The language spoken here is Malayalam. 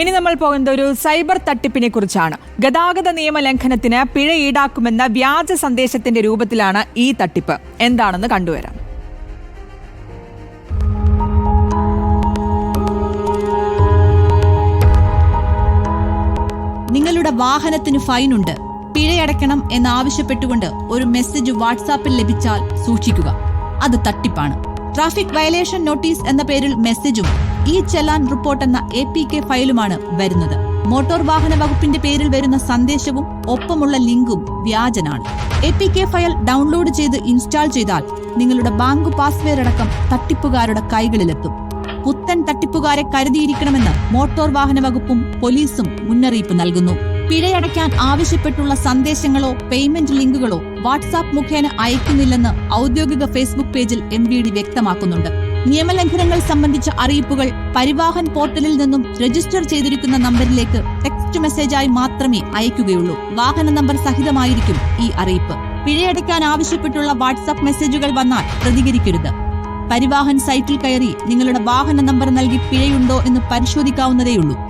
ഇനി നമ്മൾ പോകുന്നത് ഒരു സൈബർ തട്ടിപ്പിനെ കുറിച്ചാണ്. ഗതാഗത നിയമ ലംഘനത്തിന് പിഴ ഈടാക്കുമെന്ന വ്യാജ സന്ദേശത്തിന്റെ രൂപത്തിലാണ് ഈ തട്ടിപ്പ്. എന്താണെന്ന് കണ്ടുവരാം. നിങ്ങളുടെ വാഹനത്തിന് ഫൈനുണ്ട് പിഴയടയ്ക്കണം എന്നാവശ്യപ്പെട്ടുകൊണ്ട് ഒരു മെസ്സേജ് വാട്സാപ്പിൽ ലഭിച്ചാൽ സൂക്ഷിക്കുക. അത് തട്ടിപ്പാണ്. ട്രാഫിക് വയലേഷൻ നോട്ടീസ് എന്ന പേരിൽ മെസ്സേജും ഈ ചെലാൻ റിപ്പോർട്ട് എന്ന എ പി കെ ഫയലുമാണ് വരുന്നത്. മോട്ടോർ വാഹന വകുപ്പിന്റെ പേരിൽ വരുന്ന സന്ദേശവും ഒപ്പമുള്ള ലിങ്കും വ്യാജനാണ്. A P K file download ചെയ്ത് ഇൻസ്റ്റാൾ ചെയ്താൽ നിങ്ങളുടെ ബാങ്ക് പാസ്വേഡ് അടക്കം തട്ടിപ്പുകാരുടെ കൈകളിലെത്തും. പുത്തൻ തട്ടിപ്പുകാരെ കരുതിയിരിക്കണമെന്ന് മോട്ടോർ വാഹന വകുപ്പും പോലീസും മുന്നറിയിപ്പ് നൽകുന്നു. പിഴയടയ്ക്കാൻ ആവശ്യപ്പെട്ടുള്ള സന്ദേശങ്ങളോ പേയ്മെന്റ് ലിങ്കുകളോ വാട്സാപ്പ് മുഖേന അയക്കുന്നില്ലെന്ന് ഔദ്യോഗിക ഫേസ്ബുക്ക് പേജിൽ എം ഡി വ്യക്തമാക്കുന്നുണ്ട്. നിയമലംഘനങ്ങൾ സംബന്ധിച്ച അറിയിപ്പുകൾ പരിവാഹൻ പോർട്ടലിൽ നിന്നും രജിസ്റ്റർ ചെയ്തിരിക്കുന്ന നമ്പറിലേക്ക് ടെക്സ്റ്റ് മെസ്സേജായി മാത്രമേ അയക്കുകയുള്ളൂ. വാഹന നമ്പർ സഹിതമായിരിക്കും ഈ അറിയിപ്പ്. പിഴയടയ്ക്കാൻ ആവശ്യപ്പെട്ടുള്ള വാട്സാപ്പ് മെസ്സേജുകൾ വന്നാൽ പ്രതികരിക്കരുത്. പരിവാഹൻ സൈറ്റിൽ കയറി നിങ്ങളുടെ വാഹന നമ്പർ നൽകി പിഴയുണ്ടോ എന്ന് പരിശോധിക്കാവുന്നതേയുള്ളൂ.